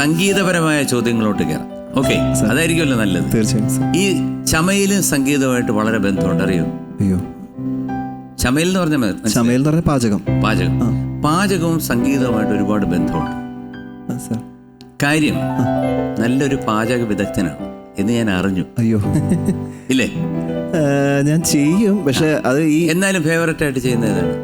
സംഗീതപരമായ ചോദ്യങ്ങളോട്ട് കയറാം ഓക്കെ അതായിരിക്കുമല്ലോ നല്ലത്. തീർച്ചയായും ഈ ചമയിലും സംഗീതവുമായിട്ട് വളരെ ബന്ധമുണ്ട് അറിയോ? അയ്യോ. ചമയിൽ എന്ന് പറഞ്ഞാൽ ചമയിൽ എന്ന് പറഞ്ഞ പാചകം. പാചകം. പാചകവും സംഗീതവുമായിട്ട് ഒരുപാട് ബന്ധമുണ്ട്. കാര്യം നല്ലൊരു പാചക വിദഗ്ധനാണ് എന്ന് ഞാൻ അറിഞ്ഞു. അയ്യോ. ഇല്ലേ? ഞാൻ ചെയ്യും പക്ഷെ അത് ഈ എന്നാലും ഫേവററ്റ് ആയിട്ട് ചെയ്യുന്ന ഏതാണ്?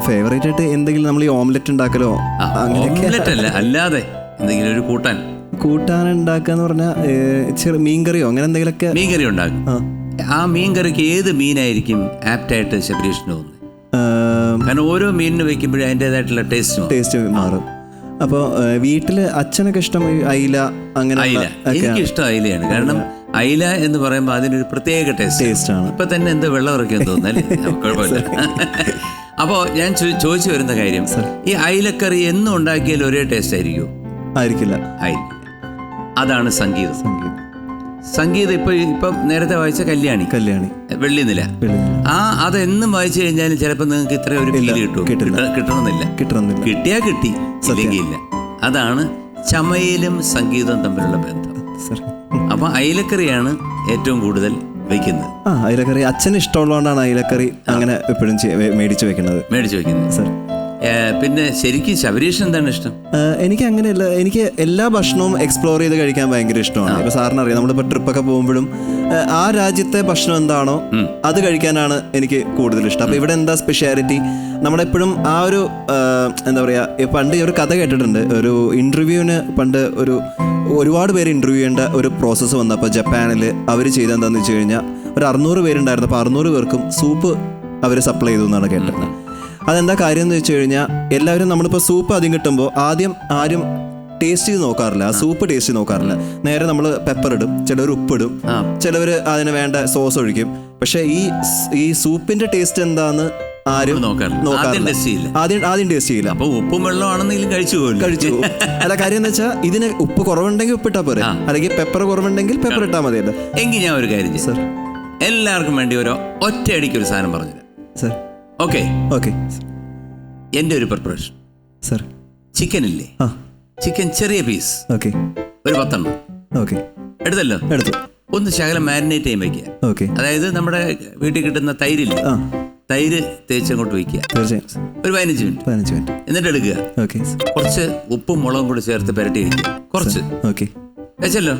ഫേവറേറ്റ് ആയിട്ട് എന്തെങ്കിലും നമ്മൾ ഈ ഓംലെറ്റ് ഉണ്ടാക്കലോ? അങ്ങനെയൊക്കെ. അല്ല അല്ലാതെ. എന്തെങ്കിലും ഒരു കൂട്ടാൻ. കൂട്ടാൻ ഉണ്ടാക്കാന്ന് പറഞ്ഞാൽ ചെറു മീൻകറിയോ അങ്ങനെ എന്തെങ്കിലുമൊക്കെ മീൻകറി ഉണ്ടാക്കും. ആ. മീൻകറിക്ക് ഏത് മീനായിരിക്കും ആപ്റ്റായിട്ട് ശബരീഷിന് തോന്നുന്നത്? കാരണം ഓരോ മീനിന് വെക്കുമ്പോഴും അതിന്റെതായിട്ടുള്ള ടേസ്റ്റ് ടേസ്റ്റ് മാറും. അപ്പോൾ വീട്ടിൽ അച്ഛനൊക്കെ ഇഷ്ടം അയില അങ്ങനെ അയില. എനിക്ക് ഇഷ്ടം അയിലയാണ്. കാരണം അയില എന്ന് പറയുമ്പോൾ അതിനൊരു പ്രത്യേക ടേസ്റ്റ് ടേസ്റ്റ് ആണ്. ഇപ്പൊ തന്നെ എന്ത് വെള്ളം ഇറക്കിയെന്ന് തോന്നുന്നല്ലേ? കുഴപ്പമില്ല. അപ്പോൾ ഞാൻ ചോദിച്ചു വരുന്ന കാര്യം ഈ അയിലക്കറി എന്നും ഉണ്ടാക്കിയാൽ ഒരേ ടേസ്റ്റ് ആയിരിക്കുമോ ആയിരിക്കില്ല. ആയിരിക്കും അതാണ് സംഗീതം. സംഗീതം. സംഗീതം ഇപ്പൊ ഇപ്പം നേരത്തെ വായിച്ച കല്യാണി. കല്യാണി. വെള്ളിനില. ആ അതെന്നും വായിച്ചു കഴിഞ്ഞാൽ ചിലപ്പോൾ നിങ്ങൾക്ക് ഇത്ര ഒരു ഫീൽ കിട്ടും. കിട്ടണമെന്നില്ല. കിട്ടണമെന്നില്ല. കിട്ടിയാ കിട്ടി അല്ലെങ്കിൽ ഇല്ല അതാണ് ചമയിലും സംഗീതവും തമ്മിലുള്ള ബന്ധം. അപ്പൊ അയിലക്കറിയാണ് ഏറ്റവും കൂടുതൽ വെക്കുന്നത്. ആ അയിലക്കറി അച്ഛന് ഇഷ്ടമുള്ളതുകൊണ്ടാണ് അയിലക്കറി അങ്ങനെ എപ്പോഴും മേടിച്ചു വെക്കുന്നത്. മേടിച്ചു വെക്കുന്നത്. സർ പിന്നെ ശരിക്കും ശബരീഷ് എന്താണ് ഇഷ്ടം? എനിക്ക് അങ്ങനെയല്ല എനിക്ക് എല്ലാ ഭക്ഷണവും എക്സ്പ്ലോർ ചെയ്ത് കഴിക്കാൻ ഭയങ്കര ഇഷ്ടമാണ്. ഇപ്പൊ സാറിന് അറിയാം നമ്മളിപ്പോ ട്രിപ്പൊക്കെ പോകുമ്പോഴും ആ, രാജ്യത്തെ ഭക്ഷണം എന്താണോ അത് കഴിക്കാനാണ് എനിക്ക് കൂടുതൽ ഇഷ്ടം. അപ്പൊ ഇവിടെ എന്താ സ്പെഷ്യാലിറ്റി നമ്മളെപ്പോഴും ആ ഒരു എന്താ പറയാ പണ്ട് ഈ ഒരു കഥ കേട്ടിട്ടുണ്ട്. ഒരു ഇന്റർവ്യൂവിന് പണ്ട് ഒരു ഒരുപാട് പേര് ഇന്റർവ്യൂ ചെയ്യേണ്ട ഒരു പ്രോസസ്സ് വന്നപ്പോൾ ജപ്പാനിൽ അവർ ചെയ്തെന്താന്ന് വെച്ച് കഴിഞ്ഞാൽ ഒരു അറുന്നൂറ് പേരുണ്ടായിരുന്നു. അപ്പോൾ അറുന്നൂറ് പേർക്കും സൂപ്പ് അവർ സപ്ലൈ ചെയ്തു എന്നാണ് കേട്ടത് അതെന്താ കാര്യം എന്ന് വെച്ച് കഴിഞ്ഞാൽ എല്ലാവരും നമ്മളിപ്പോൾ സൂപ്പ് ആദ്യം കിട്ടുമ്പോൾ ആദ്യം ആരും ടേസ്റ്റ് ചെയ്ത് നോക്കാറില്ല. ആ സൂപ്പ് ടേസ്റ്റ് ചെയ്ത് നോക്കാറില്ല. നേരെ നമ്മൾ പെപ്പർ ഇടും ചിലവർ ഉപ്പിടും ചിലവർ അതിന് വേണ്ട സോസ് ഒഴിക്കും. പക്ഷേ ഈ ഈ സൂപ്പിന്റെ ടേസ്റ്റ് എന്താന്ന് ആരും നോക്കാറില്ല. ആദ്യം ആദ്യം ടേസ്റ്റ് ചെയ്യില്ല. അപ്പൊ ഉപ്പും വെള്ളമാണെന്നെങ്കിലും കഴിച്ചു കഴിച്ചു. അല്ല കാര്യം എന്ന് വെച്ചാൽ ഇതിന് ഉപ്പ് കുറവുണ്ടെങ്കിൽ ഉപ്പിട്ടാ പോരെ. അല്ലെങ്കിൽ പെപ്പർ കുറവുണ്ടെങ്കിൽ പെപ്പർ ഇട്ടാൽ മതിയല്ലോ എങ്കിൽ ഞാൻ ഒരു കാര്യം സർ. എല്ലാവർക്കും വേണ്ടി ഒരു ഒറ്റയടിക്ക് ഒരു സാധനം പറഞ്ഞു സർ. ഓക്കെ ഓക്കെ എന്റെ ഒരു പ്രിപ്പറേഷൻ സർ ചിക്കൻ ഇല്ലേ? ആ. ചിക്കൻ ചെറിയ പീസ് ഓക്കെ ഒരു പത്തെണ്ണം. ഓക്കെ എടുത്തല്ലോ? എടുത്തു. ഒന്ന് ശകലം മാരിനേറ്റ് ചെയ്യാൻ വെക്കുക. ഓക്കെ അതായത് നമ്മുടെ വീട്ടിൽ കിട്ടുന്ന തൈരില്ലേ? ആ. തൈര് തേച്ചങ്ങോട്ട് വയ്ക്കുക തീർച്ചയായും. ഒരു പതിനഞ്ച് മിനിറ്റ്. പതിനഞ്ച് മിനിറ്റ്. എന്നിട്ട് എടുക്കുക. ഓക്കെ കുറച്ച് ഉപ്പും മുളകും കൂടി ചേർത്ത് പുരട്ടി വയ്ക്കുക കുറച്ച്. ഓക്കെ വെച്ചല്ലോ.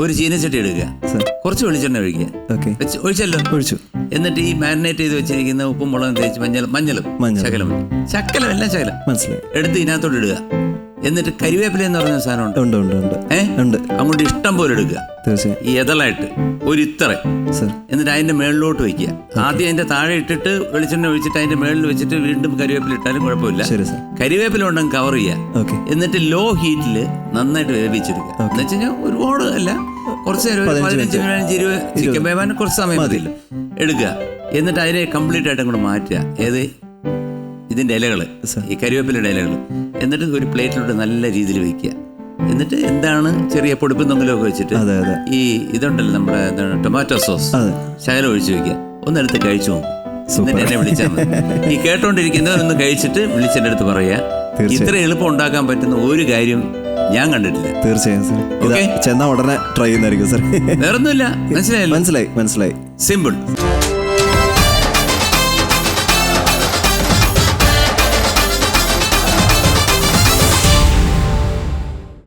ഒരു ചീനച്ചട്ടി എടുക്കുക. കുറച്ച് വെളിച്ചെണ്ണ ഒഴിക്കുക. ഒഴിച്ചല്ലോ. ഒഴിച്ചു. എന്നിട്ട് ഈ മാരിനേറ്റ് ചെയ്ത് വെച്ചിരിക്കുന്ന ഉപ്പും മുളകും തേച്ച് മഞ്ഞൾ മഞ്ഞളും. ശകലം. ശകലം എല്ലാം ശകലം. മനസ്സിലായി. എടുത്ത് ഇതിനകത്തോട്ട് ഇടുക. എന്നിട്ട് കരിവേപ്പില എന്ന് പറഞ്ഞ സാധനം ഉണ്ട്. ഉണ്ട് ഉണ്ട് ഉണ്ട്. ഏ? ഉണ്ട്. അങ്ങോട്ട് ഇഷ്ടം പോലെ എടുക്കുക. തീർച്ചയായും. ഈ എതളായിട്ട് ഒരു ഇത്ര. സർ. എന്നിട്ട് അതിന്റെ മേളിലോട്ട് വെക്കുക ആദ്യം അതിന്റെ താഴെ ഇട്ടിട്ട് വെളിച്ചെണ്ണ ഒഴിച്ചിട്ട് അതിന്റെ മേളിൽ വെച്ചിട്ട് വീണ്ടും കരിവേപ്പില ഇട്ടാലും കുഴപ്പമില്ല. ശരി സർ. കരിവേപ്പില ഉണ്ടെങ്കിൽ കവർ ചെയ്യുക. ഓക്കെ. എന്നിട്ട് ലോ ഹീറ്റിൽ നന്നായിട്ട് വേവിച്ചെടുക്കുക. എന്ന് വെച്ച് കഴിഞ്ഞാൽ ഒരുപാട് അല്ല കുറച്ച് നേരം ഒരു പതിനഞ്ച് പതിനഞ്ച് ഇരുപത് ചിക്കൻ വേവാൻ കുറച്ച് സമയം മതിയല്ലോ എടുക്കുക. എന്നിട്ട് അതിനെ കംപ്ലീറ്റ് ആയിട്ട് അങ്ങോട്ട് മാറ്റുക. ഏത്? ഇതിന്റെ ഇലകൾ ഈ കരിവേപ്പിലയുടെ ഇലകൾ. എന്നിട്ട് ഒരു പ്ലേറ്റിലോട്ട് നല്ല രീതിയിൽ വയ്ക്കുക എന്നിട്ട് എന്താണ് ചെറിയ പൊടിപ്പും ഒക്കെ വെച്ചിട്ട് ഈ ഇതുണ്ടല്ലോ നമ്മുടെ എന്താണ് ടൊമാറ്റോ സോസ്. ശകലം ഒഴിച്ച് വെക്കുക. ഒന്നെടുത്ത് കഴിച്ചു എന്നിട്ട് എന്നെ വിളിച്ചാൽ മതി. ഈ കേട്ടോണ്ടിരിക്കുന്നവരൊന്ന് കഴിച്ചിട്ട് വിളിച്ചെന്റെ അടുത്ത് പറയാ. ഇത്ര എളുപ്പം ഉണ്ടാക്കാൻ പറ്റുന്ന ഒരു കാര്യം ഞാൻ കണ്ടിട്ടില്ല. തീർച്ചയായും സർ. ചെന്നാൽ ഉടനെ ട്രൈ ചെയ്യുന്നതായിരിക്കും സർ വേറൊന്നുമില്ല. മനസ്സിലായി മനസ്സിലായി മനസ്സിലായി. സിമ്പിൾ